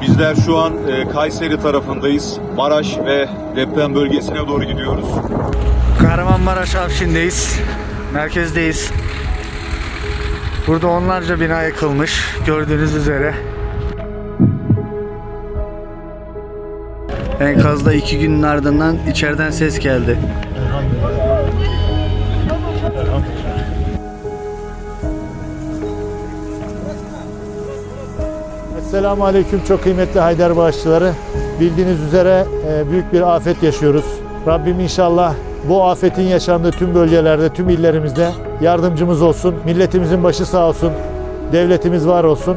Bizler şu an e, Kayseri tarafındayız. Maraş ve deprem bölgesine doğru gidiyoruz. Kahramanmaraş Afşin'deyiz. Merkezdeyiz. Burada onlarca bina yıkılmış. Gördüğünüz üzere. Enkazda iki günün ardından içeriden ses geldi. Esselamu Aleyküm çok kıymetli Haydar bağışçıları. Bildiğiniz üzere e, büyük bir afet yaşıyoruz. Rabbim inşallah bu afetin yaşandığı tüm bölgelerde, tüm illerimizde yardımcımız olsun. Milletimizin başı sağ olsun. Devletimiz var olsun.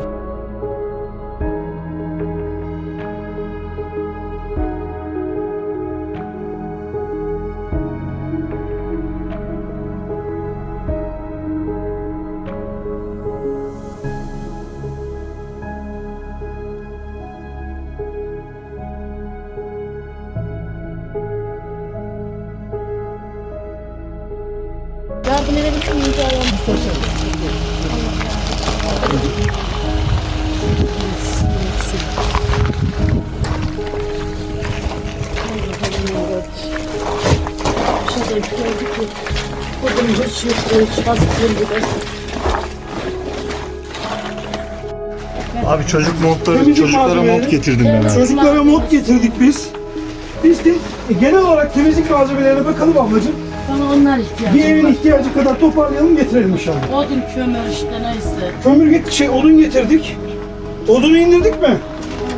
Miyim? Şurada bir yok, hiç hastayım gibi. Abi çocuk montları, Temizlik çocuklara malzemeleri. mont getirdim ben abi. Çocuklara mod getirdik biz. Biz de e, genel olarak temizlik malzemelerine bakalım ablacığım. Bana onlar Bir ihtiyacım evin var. ihtiyacı kadar toparlayalım getirelim inşallah. Odun, kömür işte neyse. Kömür get şey odun getirdik. Odunu indirdik mi?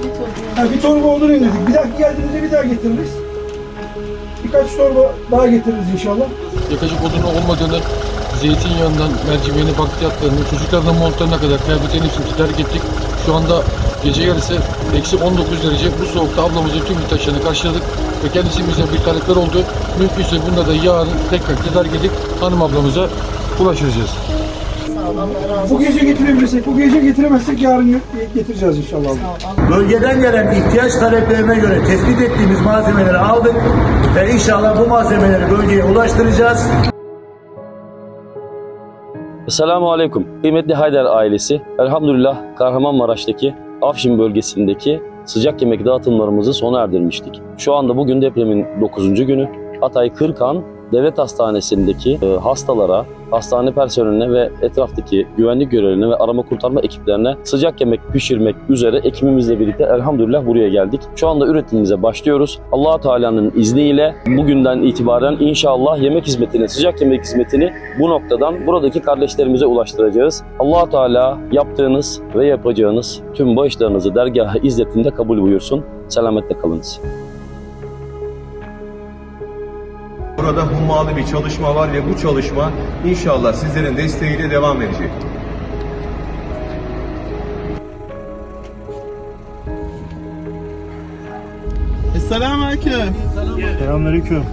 Bir odun. Ha, bir torba odun indirdik. Bir dahaki geldiğimizde bir daha getiririz. Birkaç torba daha getiririz inşallah. yakacak odunu olmadığını, zeytinyağından, mercimeğini, bakliyatlarını, çocuklardan montlarına kadar kıyafetlerini hepsini tedarik ettik. Şu anda gece yarısı eksi 19 derece bu soğukta ablamızın tüm ihtiyaçlarını karşıladık ve kendisi bize bir talepler oldu. Mümkünse bunda da yarın tekrar tedarik edip hanım ablamıza ulaşacağız. Bu gece getirebilirsek, bu gece getiremezsek yarın getireceğiz inşallah. Bölgeden gelen ihtiyaç taleplerine göre tespit ettiğimiz malzemeleri aldık ve inşallah bu malzemeleri bölgeye ulaştıracağız. Selamun Aleyküm. Kıymetli Haydar ailesi, elhamdülillah Kahramanmaraş'taki Afşin bölgesindeki sıcak yemek dağıtımlarımızı sona erdirmiştik. Şu anda bugün depremin 9. günü. Hatay Kırkan Devlet Hastanesi'ndeki e, hastalara, hastane personeline ve etraftaki güvenlik görevlilerine ve arama kurtarma ekiplerine sıcak yemek pişirmek üzere ekibimizle birlikte elhamdülillah buraya geldik. Şu anda üretimimize başlıyoruz. allah Teala'nın izniyle bugünden itibaren inşallah yemek hizmetini, sıcak yemek hizmetini bu noktadan buradaki kardeşlerimize ulaştıracağız. allah Teala yaptığınız ve yapacağınız tüm bağışlarınızı dergahı izzetinde kabul buyursun. Selametle kalınız. Burada hummalı bir çalışma var ve bu çalışma inşallah sizlerin desteğiyle devam edecek. Selamünaleyküm.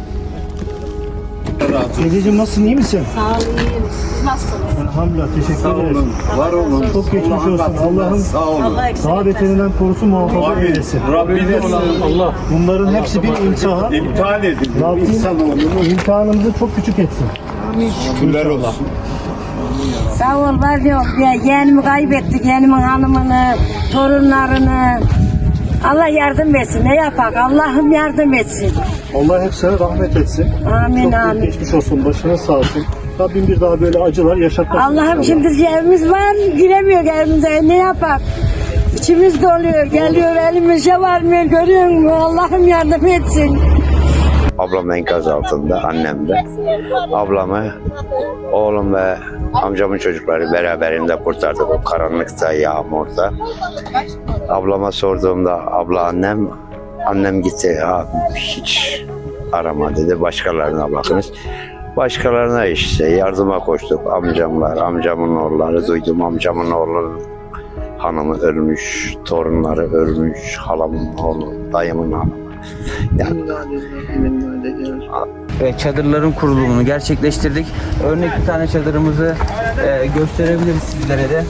Teyzeciğim nasılsın, iyi misin? Sağ ol, iyiyim. Siz nasılsınız? Elhamdülillah, teşekkür ederiz. Var olun. Çok geçmiş olsun. Allah'ım Sağ olun. Allah daha beterinden korusun muhafaza eylesin. Rabbiniz Allah Bunların hepsi bir imtihan. imtihan edin. Rabbim imtihanımızı çok küçük etsin. Şükürler olsun. Sağ ol var yok ya yeğenimi kaybettik yeğenimin hanımını torunlarını Allah yardım etsin. Ne yapak? Allah'ım yardım etsin. Allah hepsine rahmet etsin. amin Çok amin. geçmiş olsun, başınız sağ olsun. Rabbim bir daha böyle acılar yaşatmasın. Allah'ım şimdi evimiz var giremiyor evimize. Ne yapak? İçimiz doluyor geliyor elimize varmıyor görüyor musun? Allah'ım yardım etsin Ablam enkaz altında, annem de. Ablamı oğlum ve amcamın çocukları beraberinde kurtardık o karanlıkta, yağmurda. Ablama sorduğumda abla annem, annem gitti. Ha, hiç arama dedi. Başkalarına bakınız. Başkalarına işte yardıma koştuk. Amcamlar, amcamın oğulları duydum. Amcamın oğlu hanımı ölmüş, torunları ölmüş, halamın oğlu, dayımın hanımı. Yani çadırların kurulumunu gerçekleştirdik. Örnek bir tane çadırımızı e, gösterebiliriz sizlere de.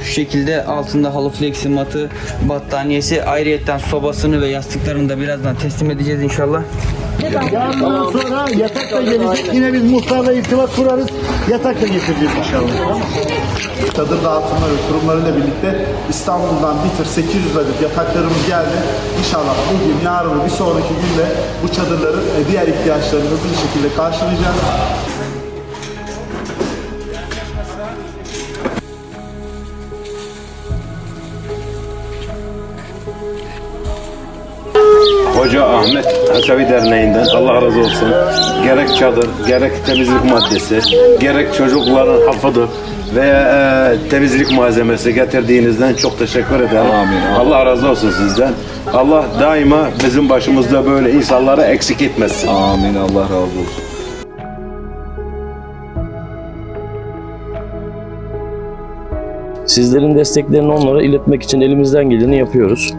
Şu şekilde altında halı flexi matı, battaniyesi, ayrıyetten sobasını ve yastıklarını da birazdan teslim edeceğiz inşallah. Yarından sonra yatak da gelecek. Yine biz muhtarla irtibat kurarız. Yatak getireceğiz inşallah. çadır dağıtımları kurumlarıyla birlikte İstanbul'dan bitir 800 adet yataklarımız geldi. İnşallah bugün, yarın bir sonraki günde bu çadırların e, diğer ihtiyaçlarını hızlı bir şekilde karşılayacağız. Hoca Ahmet Hasavi Derneği'nden Allah razı olsun. Gerek çadır, gerek temizlik maddesi, gerek çocukların hafıdı ve e, temizlik malzemesi getirdiğinizden çok teşekkür ederim. Allah razı olsun sizden. Allah daima bizim başımızda böyle insanları eksik etmesin. Amin. Allah razı olsun. Sizlerin desteklerini onlara iletmek için elimizden geleni yapıyoruz.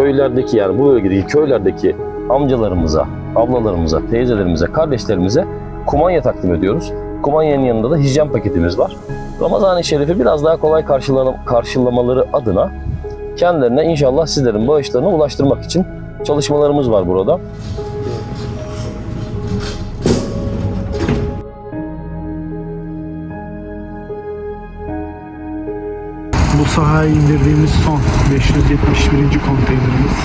Köylerdeki yani bu bölgedeki köylerdeki amcalarımıza, ablalarımıza, teyzelerimize, kardeşlerimize kumanya takdim ediyoruz. Kumanyanın yanında da hijyen paketimiz var. Ramazan-ı Şerif'i biraz daha kolay karşılama- karşılamaları adına kendilerine inşallah sizlerin bağışlarını ulaştırmak için çalışmalarımız var burada. Sahaya indirdiğimiz son 571. konteynerimiz.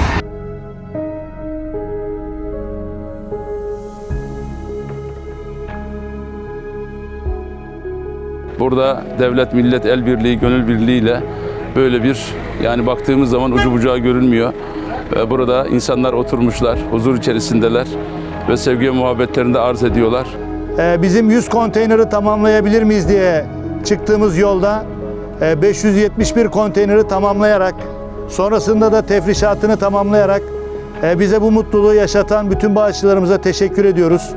Burada devlet millet el birliği, gönül birliğiyle böyle bir yani baktığımız zaman ucu bucağı görünmüyor. Ve Burada insanlar oturmuşlar, huzur içerisindeler ve sevgi ve muhabbetlerini de arz ediyorlar. Ee, bizim 100 konteyneri tamamlayabilir miyiz diye çıktığımız yolda 571 konteyneri tamamlayarak sonrasında da tefrişatını tamamlayarak e, bize bu mutluluğu yaşatan bütün bağışçılarımıza teşekkür ediyoruz.